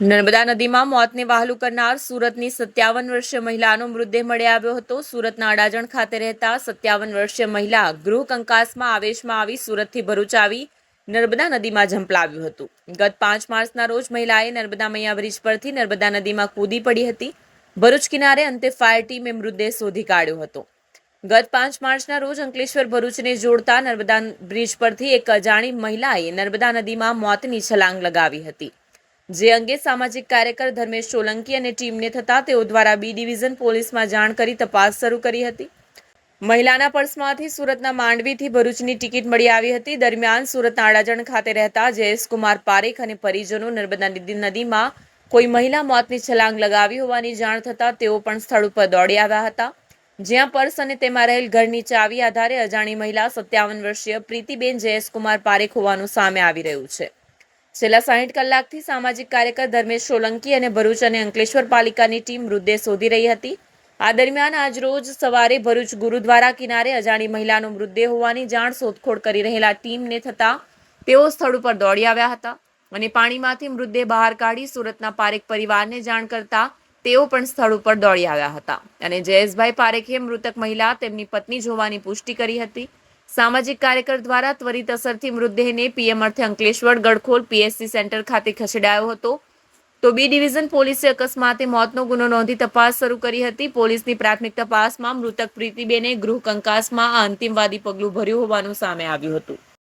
નર્મદા નદીમાં મોતને વહાલું કરનાર સુરતની સત્યાવન વર્ષીય મહિલાનો મૃતદેહ મળી આવ્યો હતો. સુરતના અડાજણ ખાતે રહેતા સત્યાવન વર્ષીય મહિલા ગૃહ કંકાસમાં આવેશમાં આવી સુરતથી ભરૂચ આવી નર્મદા નદીમાં ઝંપલાવ્યું હતું. ગત પાંચ માર્ચના રોજ મહિલાએ નર્મદા મૈયા બ્રિજ પરથી નર્મદા નદીમાં કૂદી પડી હતી. ભરૂચ કિનારે અંતે ફાયર ટીમે મૃતદેહ શોધી કાઢ્યો હતો. ગત પાંચ માર્ચના રોજ અંકલેશ્વર ભરૂચને જોડતા નર્મદા બ્રિજ પરથી એક અજાણી મહિલાએ નર્મદા નદીમાં મોતની છલાંગ લગાવી હતી. જે અંગે સામાજિક કાર્યકર ધર્મેશ સોલંકી અને ટીમને થતા તેઓ દ્વારા બી ડિવિઝન પોલીસમાં જાણ કરી તપાસ શરૂ કરી હતી. મહિલાના પર્સમાંથી સુરતના માંડવીથી ભરૂચની ટિકિટ મળી આવી હતી. દરમિયાન સુરતના અડાજણ ખાતે રહેતા જયેશકુમાર પારેખ અને પરિજનો નર્મદા નદી- નદીમાં કોઈ મહિલા મોતની છલાંગ લગાવી હોવાની જાણ થતાં તેઓ પણ સ્થળ ઉપર દોડી આવ્યા હતા. જ્યાં પર્સ અને તેમાં રહેલ ઘરની ચાવી આધારે અજાણી મહિલા સત્યાવન વર્ષીય પ્રીતિબેન જયેશકુમાર પારેખ હોવાનું સામે આવી રહ્યું છે. છેલ્લા સાહીઠ કલાકથી સામાજિક કાર્યકર ધર્મેશ સોલંકી અને ભરૂચ અને અંકલેશ્વર પાલિકાની ટીમ મૃતદેહ શોધી રહી હતી. આ દરમિયાન આજરોજ સવારે ભરૂચ ગુરુદ્વારા કિનારે અજાણી મહિલાનો મૃતદેહ હોવાની જાણ શોધખોળ કરી રહેલા ટીમને થતા તેઓ સ્થળ ઉપર દોડી આવ્યા હતા અને પાણીમાંથી મૃતદેહ બહાર કાઢી સુરતના પારેખ પરિવારને જાણ કરતા તેઓ પણ સ્થળ ઉપર દોડી આવ્યા હતા. અને જયેશભાઈ પારેખે મૃતક મહિલા તેમની પત્ની જોવાની પુષ્ટિ કરી હતી. સામાજિક કાર્યકર દ્વારા ત્વરિત અસરથી મૃતદેહને પીએમ અર્થે અંકલેશ્વર ગડખોલ પીએસસી સેન્ટર ખાતે ખસેડાયો હતો. તો બી ડિવિઝન પોલીસે અકસ્માતે મોતનો ગુનો નોંધી તપાસ શરૂ કરી હતી. પોલીસની પ્રાથમિક તપાસમાં મૃતક પ્રીતિબેને ગૃહ કંકાસમાં આ અંતિમવાદી પગલું ભર્યું હોવાનું સામે આવ્યું હતું.